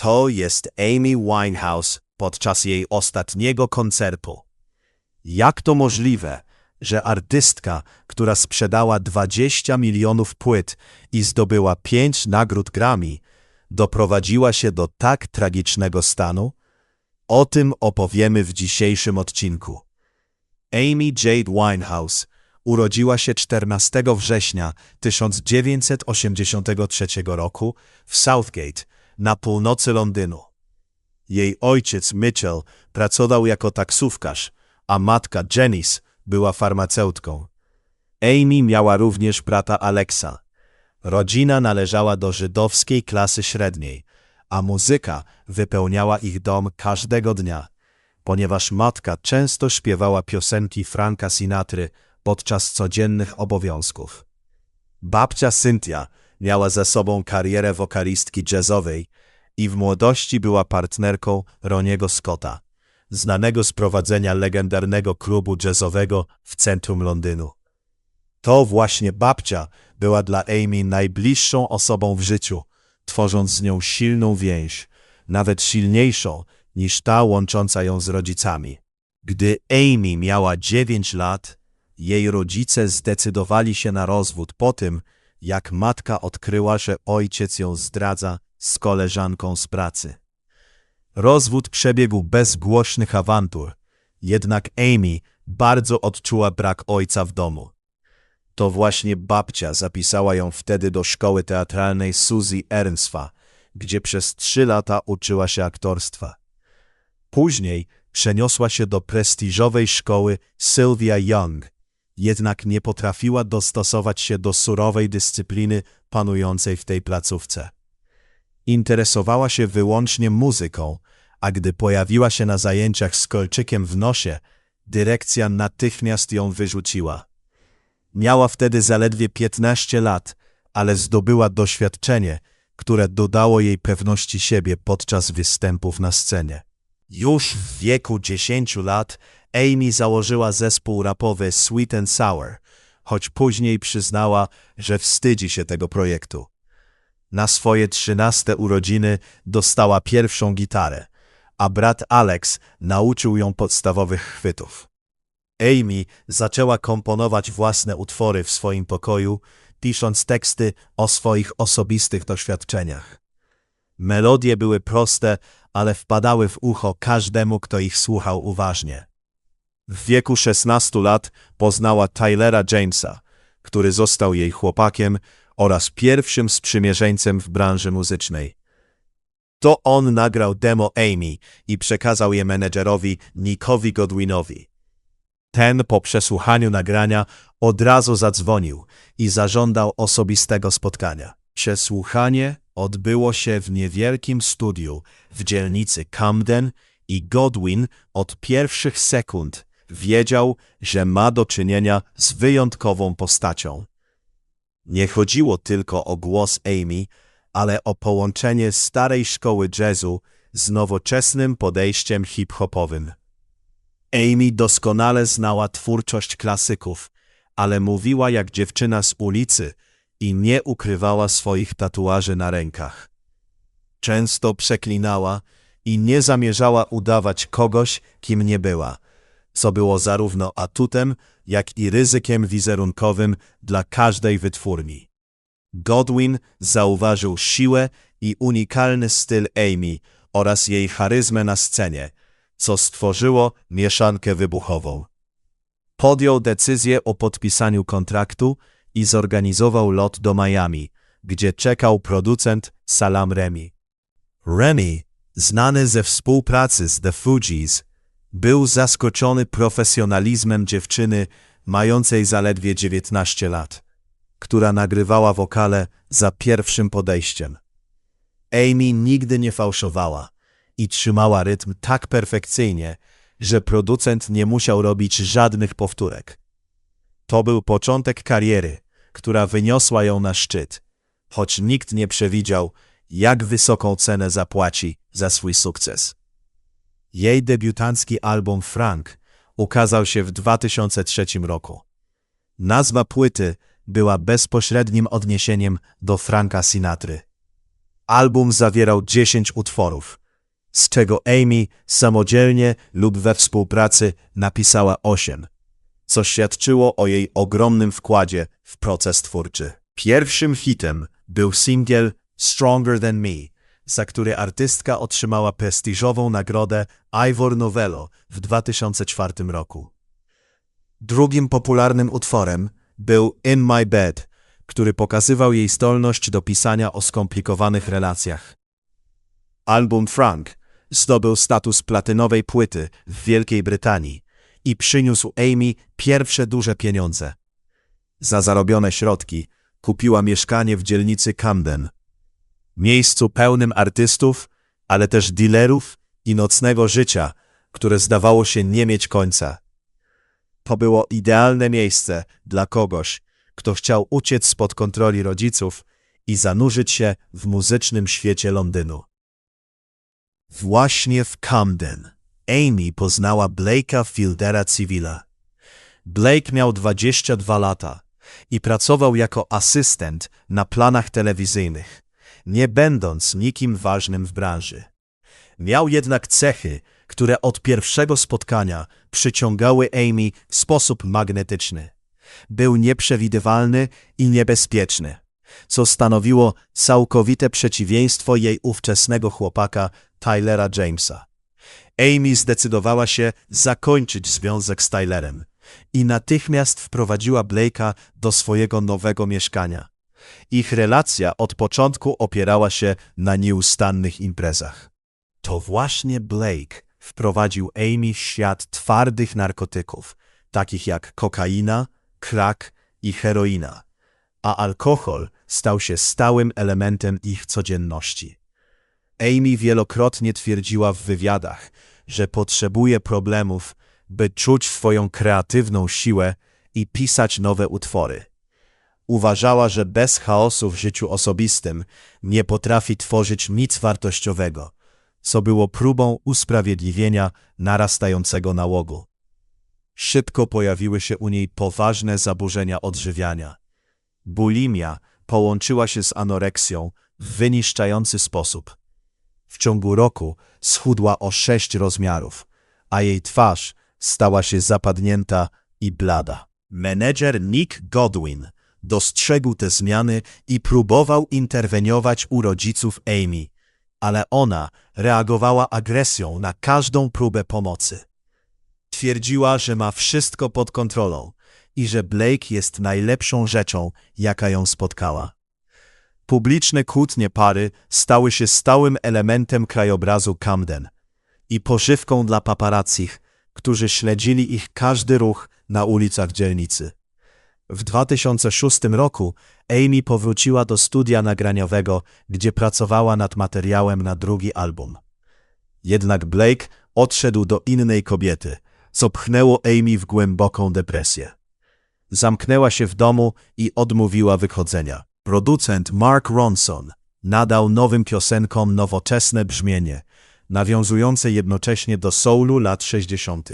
To jest Amy Winehouse podczas jej ostatniego koncertu. Jak to możliwe, że artystka, która sprzedała 20 milionów płyt i zdobyła 5 nagród Grammy, doprowadziła się do tak tragicznego stanu? O tym opowiemy w dzisiejszym odcinku. Amy Jade Winehouse urodziła się 14 września 1983 roku w Southgate na północy Londynu. Jej ojciec Mitchell pracował jako taksówkarz, a matka Janice była farmaceutką. Amy miała również brata Alexa. Rodzina należała do żydowskiej klasy średniej, a muzyka wypełniała ich dom każdego dnia, ponieważ matka często śpiewała piosenki Franka Sinatry podczas codziennych obowiązków. Babcia Cynthia miała za sobą karierę wokalistki jazzowej i w młodości była partnerką Roniego Scotta, znanego z prowadzenia legendarnego klubu jazzowego w centrum Londynu. To właśnie babcia była dla Amy najbliższą osobą w życiu, tworząc z nią silną więź, nawet silniejszą niż ta łącząca ją z rodzicami. Gdy Amy miała 9 lat, jej rodzice zdecydowali się na rozwód po tym, jak matka odkryła, że ojciec ją zdradza z koleżanką z pracy. Rozwód przebiegł bez głośnych awantur, jednak Amy bardzo odczuła brak ojca w domu. To właśnie babcia zapisała ją wtedy do szkoły teatralnej Suzy Ernstfa, gdzie przez trzy lata uczyła się aktorstwa. Później przeniosła się do prestiżowej szkoły Sylvia Young, jednak nie potrafiła dostosować się do surowej dyscypliny panującej w tej placówce. Interesowała się wyłącznie muzyką, a gdy pojawiła się na zajęciach z kolczykiem w nosie, dyrekcja natychmiast ją wyrzuciła. Miała wtedy zaledwie 15 lat, ale zdobyła doświadczenie, które dodało jej pewności siebie podczas występów na scenie. Już w wieku 10 lat Amy założyła zespół rapowy Sweet and Sour, choć później przyznała, że wstydzi się tego projektu. Na swoje trzynaste urodziny dostała pierwszą gitarę, a brat Alex nauczył ją podstawowych chwytów. Amy zaczęła komponować własne utwory w swoim pokoju, pisząc teksty o swoich osobistych doświadczeniach. Melodie były proste, ale wpadały w ucho każdemu, kto ich słuchał uważnie. W wieku 16 lat poznała Tylera Jamesa, który został jej chłopakiem oraz pierwszym sprzymierzeńcem w branży muzycznej. To on nagrał demo Amy i przekazał je menedżerowi Nickowi Godwinowi. Ten po przesłuchaniu nagrania od razu zadzwonił i zażądał osobistego spotkania. Przesłuchanie odbyło się w niewielkim studiu w dzielnicy Camden i Godwin od pierwszych sekund wiedział, że ma do czynienia z wyjątkową postacią. Nie chodziło tylko o głos Amy, ale o połączenie starej szkoły jazzu z nowoczesnym podejściem hip-hopowym. Amy doskonale znała twórczość klasyków, ale mówiła jak dziewczyna z ulicy i nie ukrywała swoich tatuaży na rękach. Często przeklinała i nie zamierzała udawać kogoś, kim nie była, co było zarówno atutem, jak i ryzykiem wizerunkowym dla każdej wytwórni. Godwin zauważył siłę i unikalny styl Amy oraz jej charyzmę na scenie, co stworzyło mieszankę wybuchową. Podjął decyzję o podpisaniu kontraktu i zorganizował lot do Miami, gdzie czekał producent Salam Remi. Remi, znany ze współpracy z The Fugees, był zaskoczony profesjonalizmem dziewczyny mającej zaledwie 19 lat, która nagrywała wokale za pierwszym podejściem. Amy nigdy nie fałszowała i trzymała rytm tak perfekcyjnie, że producent nie musiał robić żadnych powtórek. To był początek kariery, która wyniosła ją na szczyt, choć nikt nie przewidział, jak wysoką cenę zapłaci za swój sukces. Jej debiutancki album Frank ukazał się w 2003 roku. Nazwa płyty była bezpośrednim odniesieniem do Franka Sinatry. Album zawierał 10 utworów, z czego Amy samodzielnie lub we współpracy napisała 8, co świadczyło o jej ogromnym wkładzie w proces twórczy. Pierwszym hitem był singiel Stronger Than Me, za który artystka otrzymała prestiżową nagrodę Ivor Novello w 2004 roku. Drugim popularnym utworem był In My Bed, który pokazywał jej zdolność do pisania o skomplikowanych relacjach. Album Frank zdobył status platynowej płyty w Wielkiej Brytanii i przyniósł Amy pierwsze duże pieniądze. Za zarobione środki kupiła mieszkanie w dzielnicy Camden, miejscu pełnym artystów, ale też dealerów i nocnego życia, które zdawało się nie mieć końca. To było idealne miejsce dla kogoś, kto chciał uciec spod kontroli rodziców i zanurzyć się w muzycznym świecie Londynu. Właśnie w Camden Amy poznała Blake'a Fieldera Civila. Blake miał 22 lata i pracował jako asystent na planach telewizyjnych, nie będąc nikim ważnym w branży. Miał jednak cechy, które od pierwszego spotkania przyciągały Amy w sposób magnetyczny. Był nieprzewidywalny i niebezpieczny, co stanowiło całkowite przeciwieństwo jej ówczesnego chłopaka Tylera Jamesa. Amy zdecydowała się zakończyć związek z Tylerem i natychmiast wprowadziła Blake'a do swojego nowego mieszkania. Ich relacja od początku opierała się na nieustannych imprezach. To właśnie Blake wprowadził Amy w świat twardych narkotyków, takich jak kokaina, crack i heroina, a alkohol stał się stałym elementem ich codzienności. Amy wielokrotnie twierdziła w wywiadach, że potrzebuje problemów, by czuć swoją kreatywną siłę i pisać nowe utwory. Uważała, że bez chaosu w życiu osobistym nie potrafi tworzyć nic wartościowego, co było próbą usprawiedliwienia narastającego nałogu. Szybko pojawiły się u niej poważne zaburzenia odżywiania. Bulimia połączyła się z anoreksją w wyniszczający sposób. W ciągu roku schudła o sześć rozmiarów, a jej twarz stała się zapadnięta i blada. Menedżer Nick Godwin dostrzegł te zmiany i próbował interweniować u rodziców Amy, ale ona reagowała agresją na każdą próbę pomocy. Twierdziła, że ma wszystko pod kontrolą i że Blake jest najlepszą rzeczą, jaka ją spotkała. Publiczne kłótnie pary stały się stałym elementem krajobrazu Camden i pożywką dla paparazzich, którzy śledzili ich każdy ruch na ulicach dzielnicy. W 2006 roku Amy powróciła do studia nagraniowego, gdzie pracowała nad materiałem na drugi album. Jednak Blake odszedł do innej kobiety, co pchnęło Amy w głęboką depresję. Zamknęła się w domu i odmówiła wychodzenia. Producent Mark Ronson nadał nowym piosenkom nowoczesne brzmienie, nawiązujące jednocześnie do soulu lat 60.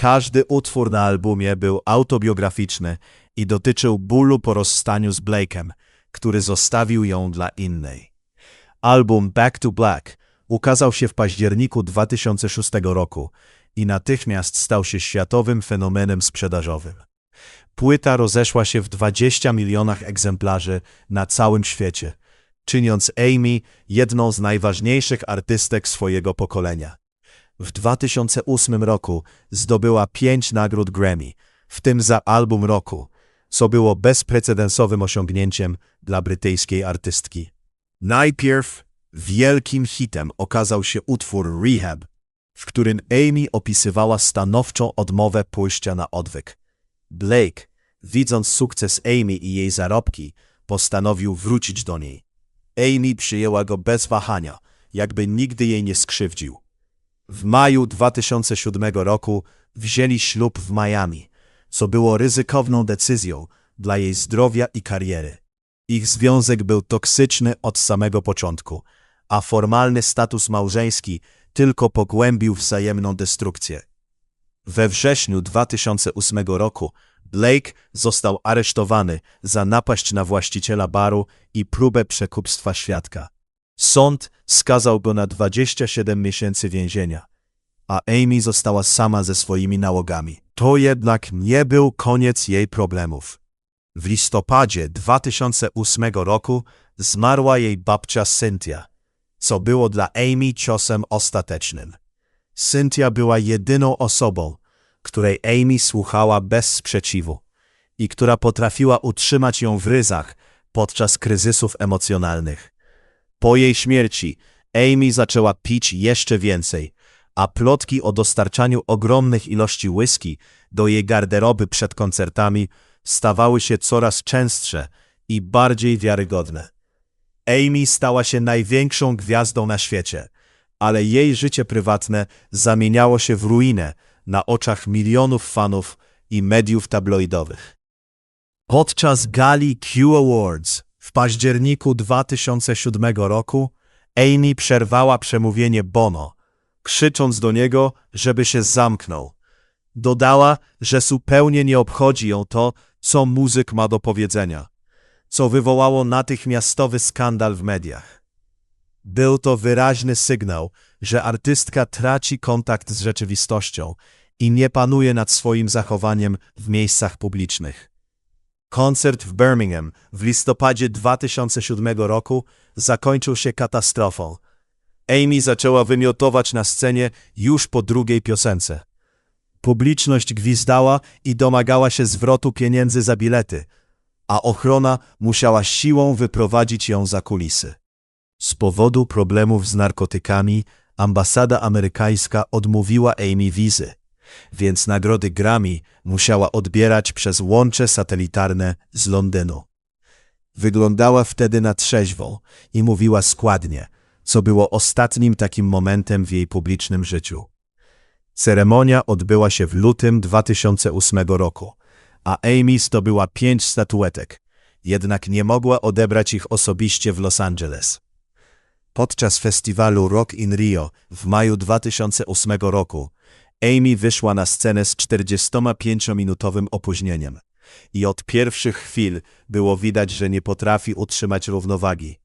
Każdy utwór na albumie był autobiograficzny i dotyczył bólu po rozstaniu z Blake'em, który zostawił ją dla innej. Album Back to Black ukazał się w październiku 2006 roku i natychmiast stał się światowym fenomenem sprzedażowym. Płyta rozeszła się w 20 milionach egzemplarzy na całym świecie, czyniąc Amy jedną z najważniejszych artystek swojego pokolenia. W 2008 roku zdobyła pięć nagród Grammy, w tym za album roku, co było bezprecedensowym osiągnięciem dla brytyjskiej artystki. Najpierw wielkim hitem okazał się utwór Rehab, w którym Amy opisywała stanowczą odmowę pójścia na odwyk. Blake, widząc sukces Amy i jej zarobki, postanowił wrócić do niej. Amy przyjęła go bez wahania, jakby nigdy jej nie skrzywdził. W maju 2007 roku wzięli ślub w Miami, co było ryzykowną decyzją dla jej zdrowia i kariery. Ich związek był toksyczny od samego początku, a formalny status małżeński tylko pogłębił wzajemną destrukcję. We wrześniu 2008 roku Blake został aresztowany za napaść na właściciela baru i próbę przekupstwa świadka. Sąd skazał go na 27 miesięcy więzienia, a Amy została sama ze swoimi nałogami. To jednak nie był koniec jej problemów. W listopadzie 2008 roku zmarła jej babcia Cynthia, co było dla Amy ciosem ostatecznym. Cynthia była jedyną osobą, której Amy słuchała bez sprzeciwu i która potrafiła utrzymać ją w ryzach podczas kryzysów emocjonalnych. Po jej śmierci Amy zaczęła pić jeszcze więcej, a plotki o dostarczaniu ogromnych ilości whisky do jej garderoby przed koncertami stawały się coraz częstsze i bardziej wiarygodne. Amy stała się największą gwiazdą na świecie, ale jej życie prywatne zamieniało się w ruinę na oczach milionów fanów i mediów tabloidowych. Podczas gali Q Awards w październiku 2007 roku Amy przerwała przemówienie Bono, krzycząc do niego, żeby się zamknął. Dodała, że zupełnie nie obchodzi ją to, co muzyk ma do powiedzenia, co wywołało natychmiastowy skandal w mediach. Był to wyraźny sygnał, że artystka traci kontakt z rzeczywistością i nie panuje nad swoim zachowaniem w miejscach publicznych. Koncert w Birmingham w listopadzie 2007 roku zakończył się katastrofą. Amy zaczęła wymiotować na scenie już po drugiej piosence. Publiczność gwizdała i domagała się zwrotu pieniędzy za bilety, a ochrona musiała siłą wyprowadzić ją za kulisy. Z powodu problemów z narkotykami ambasada amerykańska odmówiła Amy wizy, więc nagrody Grammy musiała odbierać przez łącze satelitarne z Londynu. Wyglądała wtedy na trzeźwą i mówiła składnie, co było ostatnim takim momentem w jej publicznym życiu. Ceremonia odbyła się w lutym 2008 roku, a Amy zdobyła pięć statuetek, jednak nie mogła odebrać ich osobiście w Los Angeles. Podczas festiwalu Rock in Rio w maju 2008 roku Amy wyszła na scenę z 45-minutowym opóźnieniem i od pierwszych chwil było widać, że nie potrafi utrzymać równowagi.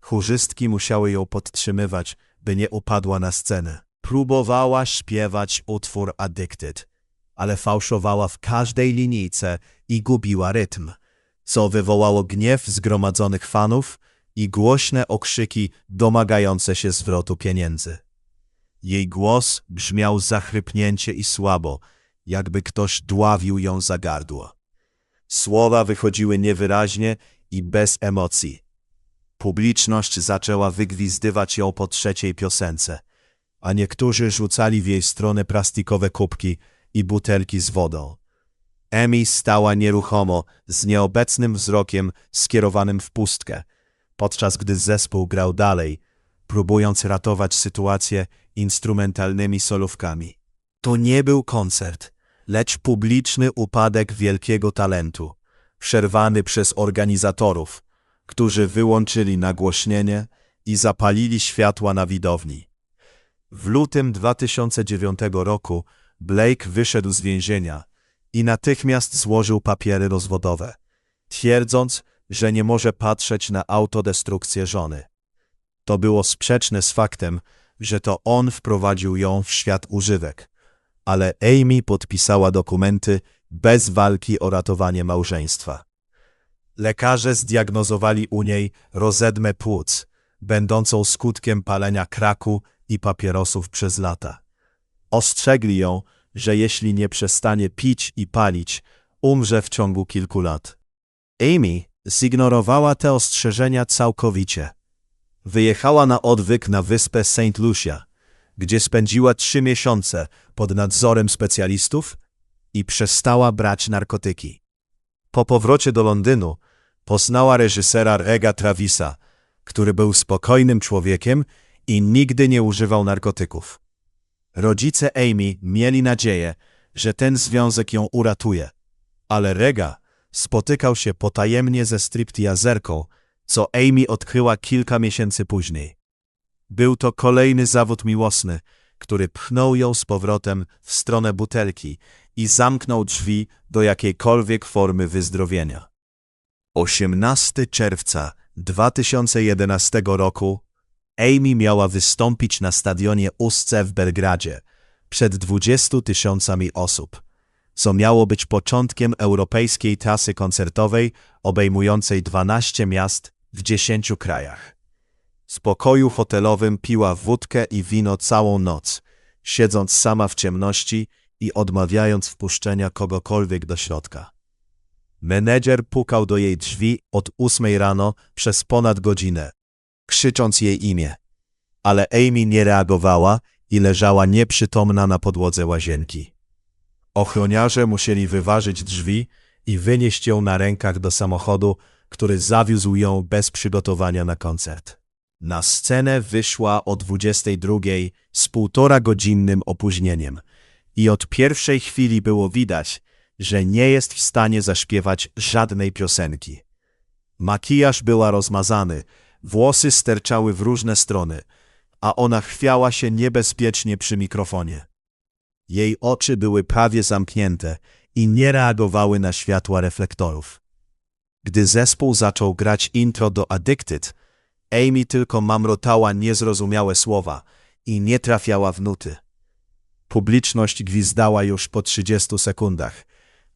Chórzystki musiały ją podtrzymywać, by nie upadła na scenę. Próbowała śpiewać utwór Addicted, ale fałszowała w każdej linijce i gubiła rytm, co wywołało gniew zgromadzonych fanów i głośne okrzyki domagające się zwrotu pieniędzy. Jej głos brzmiał zachrypnięcie i słabo, jakby ktoś dławił ją za gardło. Słowa wychodziły niewyraźnie i bez emocji. Publiczność zaczęła wygwizdywać ją po trzeciej piosence, a niektórzy rzucali w jej stronę plastikowe kubki i butelki z wodą. Amy stała nieruchomo, z nieobecnym wzrokiem skierowanym w pustkę, podczas gdy zespół grał dalej, próbując ratować sytuację instrumentalnymi solówkami. To nie był koncert, lecz publiczny upadek wielkiego talentu, przerwany przez organizatorów, którzy wyłączyli nagłośnienie i zapalili światła na widowni. W lutym 2009 roku Blake wyszedł z więzienia i natychmiast złożył papiery rozwodowe, twierdząc, że nie może patrzeć na autodestrukcję żony. To było sprzeczne z faktem, że to on wprowadził ją w świat używek, ale Amy podpisała dokumenty bez walki o ratowanie małżeństwa. Lekarze zdiagnozowali u niej rozedmę płuc, będącą skutkiem palenia kraku i papierosów przez lata. Ostrzegli ją, że jeśli nie przestanie pić i palić, umrze w ciągu kilku lat. Amy zignorowała te ostrzeżenia całkowicie. Wyjechała na odwyk na wyspę St. Lucia, gdzie spędziła trzy miesiące pod nadzorem specjalistów i przestała brać narkotyki. Po powrocie do Londynu poznała reżysera Rega Travisa, który był spokojnym człowiekiem i nigdy nie używał narkotyków. Rodzice Amy mieli nadzieję, że ten związek ją uratuje, ale Rega spotykał się potajemnie ze stripteaserką, co Amy odkryła kilka miesięcy później. Był to kolejny zawód miłosny, który pchnął ją z powrotem w stronę butelki i zamknął drzwi do jakiejkolwiek formy wyzdrowienia. 18 czerwca 2011 roku Amy miała wystąpić na stadionie Ustce w Belgradzie przed 20 tysiącami osób, co miało być początkiem europejskiej trasy koncertowej obejmującej 12 miast w 10 krajach. W pokoju hotelowym piła wódkę i wino całą noc, siedząc sama w ciemności i odmawiając wpuszczenia kogokolwiek do środka. Menedżer pukał do jej drzwi od ósmej rano przez ponad godzinę, krzycząc jej imię. Ale Amy nie reagowała i leżała nieprzytomna na podłodze łazienki. Ochroniarze musieli wyważyć drzwi i wynieść ją na rękach do samochodu, który zawiózł ją bez przygotowania na koncert. Na scenę wyszła o 22 z półtora godzinnym opóźnieniem i od pierwszej chwili było widać, że nie jest w stanie zaśpiewać żadnej piosenki. Makijaż była rozmazany, włosy sterczały w różne strony, a ona chwiała się niebezpiecznie przy mikrofonie. Jej oczy były prawie zamknięte i nie reagowały na światła reflektorów. Gdy zespół zaczął grać intro do Addicted, Amy tylko mamrotała niezrozumiałe słowa i nie trafiała w nuty. Publiczność gwizdała już po 30 sekundach,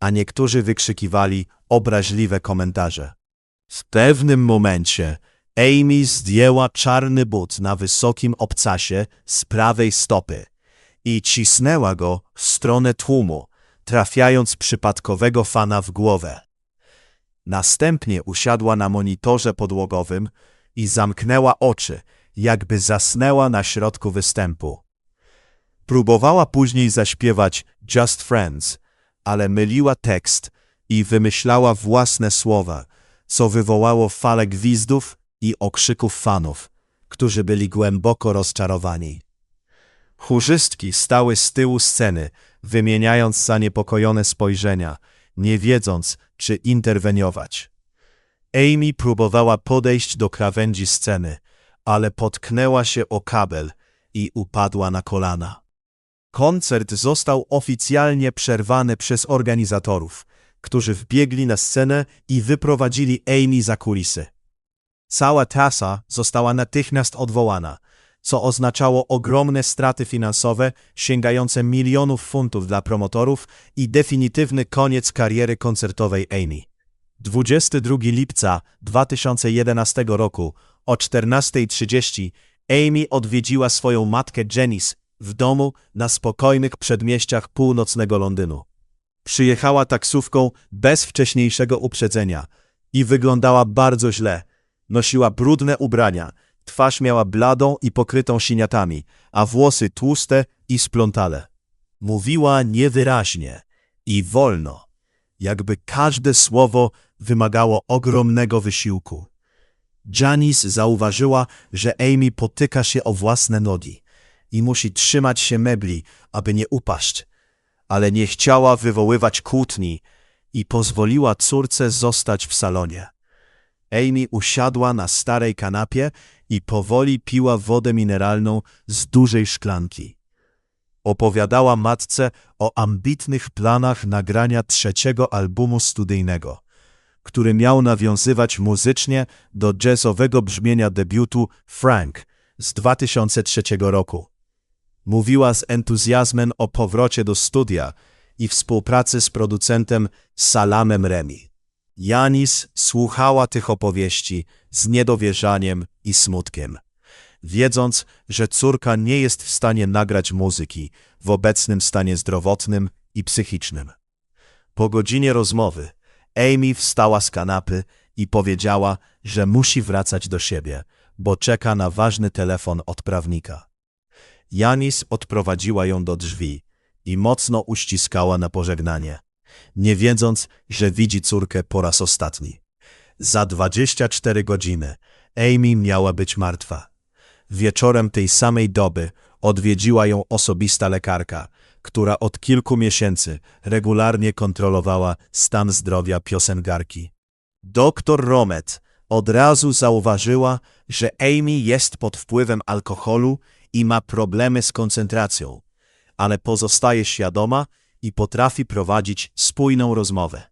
a niektórzy wykrzykiwali obraźliwe komentarze. W pewnym momencie Amy zdjęła czarny but na wysokim obcasie z prawej stopy i cisnęła go w stronę tłumu, trafiając przypadkowego fana w głowę. Następnie usiadła na monitorze podłogowym i zamknęła oczy, jakby zasnęła na środku występu. Próbowała później zaśpiewać Just Friends, ale myliła tekst i wymyślała własne słowa, co wywołało falę gwizdów i okrzyków fanów, którzy byli głęboko rozczarowani. Chórzystki stały z tyłu sceny, wymieniając zaniepokojone spojrzenia, nie wiedząc, czy interweniować. Amy próbowała podejść do krawędzi sceny, ale potknęła się o kabel i upadła na kolana. Koncert został oficjalnie przerwany przez organizatorów, którzy wbiegli na scenę i wyprowadzili Amy za kulisy. Cała trasa została natychmiast odwołana, co oznaczało ogromne straty finansowe sięgające milionów funtów dla promotorów i definitywny koniec kariery koncertowej Amy. 22 lipca 2011 roku o 14.30 Amy odwiedziła swoją matkę Janice w domu na spokojnych przedmieściach północnego Londynu. Przyjechała taksówką bez wcześniejszego uprzedzenia i wyglądała bardzo źle. Nosiła brudne ubrania, twarz miała bladą i pokrytą siniatami, a włosy tłuste i splątale. Mówiła niewyraźnie i wolno, jakby każde słowo wymagało ogromnego wysiłku. Janice zauważyła, że Amy potyka się o własne nogi i musi trzymać się mebli, aby nie upaść, ale nie chciała wywoływać kłótni i pozwoliła córce zostać w salonie. Amy usiadła na starej kanapie i powoli piła wodę mineralną z dużej szklanki. Opowiadała matce o ambitnych planach nagrania trzeciego albumu studyjnego, który miał nawiązywać muzycznie do jazzowego brzmienia debiutu Frank z 2003 roku. Mówiła z entuzjazmem o powrocie do studia i współpracy z producentem Salamem Remi. Janis słuchała tych opowieści z niedowierzaniem i smutkiem, wiedząc, że córka nie jest w stanie nagrać muzyki w obecnym stanie zdrowotnym i psychicznym. Po godzinie rozmowy Amy wstała z kanapy i powiedziała, że musi wracać do siebie, bo czeka na ważny telefon od prawnika. Janis odprowadziła ją do drzwi i mocno uściskała na pożegnanie, nie wiedząc, że widzi córkę po raz ostatni. Za 24 godziny Amy miała być martwa. Wieczorem tej samej doby odwiedziła ją osobista lekarka, która od kilku miesięcy regularnie kontrolowała stan zdrowia piosenkarki. Doktor Romet od razu zauważyła, że Amy jest pod wpływem alkoholu i ma problemy z koncentracją, ale pozostaje świadoma i potrafi prowadzić spójną rozmowę.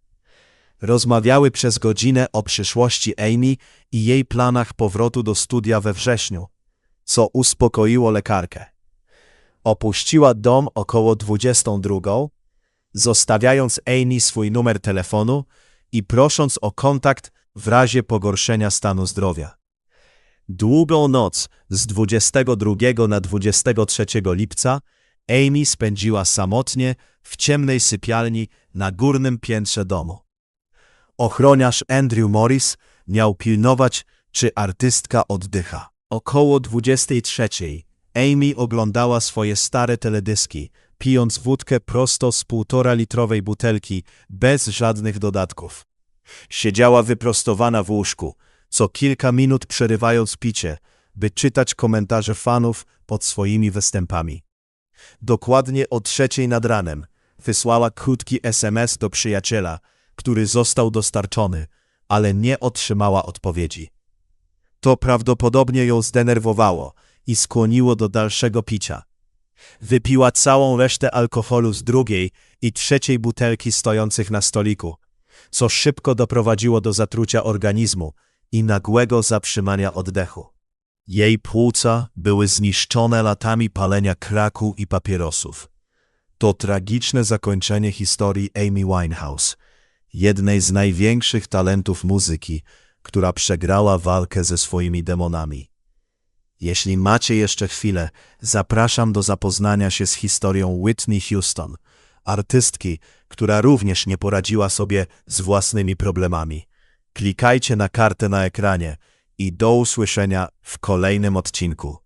Rozmawiały przez godzinę o przyszłości Amy i jej planach powrotu do studia we wrześniu. co uspokoiło lekarkę. Opuściła dom około 22, zostawiając Amy swój numer telefonu i prosząc o kontakt w razie pogorszenia stanu zdrowia. Długą noc z 22 na 23 lipca Amy spędziła samotnie w ciemnej sypialni na górnym piętrze domu. Ochroniarz Andrew Morris miał pilnować, czy artystka oddycha. Około 23 Amy oglądała swoje stare teledyski, pijąc wódkę prosto z półtora litrowej butelki, bez żadnych dodatków. Siedziała wyprostowana w łóżku, co kilka minut przerywając picie, by czytać komentarze fanów pod swoimi występami. Dokładnie o trzeciej nad ranem wysłała krótki SMS do przyjaciela, który został dostarczony, ale nie otrzymała odpowiedzi. To prawdopodobnie ją zdenerwowało i skłoniło do dalszego picia. Wypiła całą resztę alkoholu z drugiej i trzeciej butelki stojących na stoliku, co szybko doprowadziło do zatrucia organizmu i nagłego zatrzymania oddechu. Jej płuca były zniszczone latami palenia kraku i papierosów. To tragiczne zakończenie historii Amy Winehouse, jednej z największych talentów muzyki, która przegrała walkę ze swoimi demonami. Jeśli macie jeszcze chwilę, zapraszam do zapoznania się z historią Whitney Houston, artystki, która również nie poradziła sobie z własnymi problemami. Klikajcie na kartę na ekranie i do usłyszenia w kolejnym odcinku.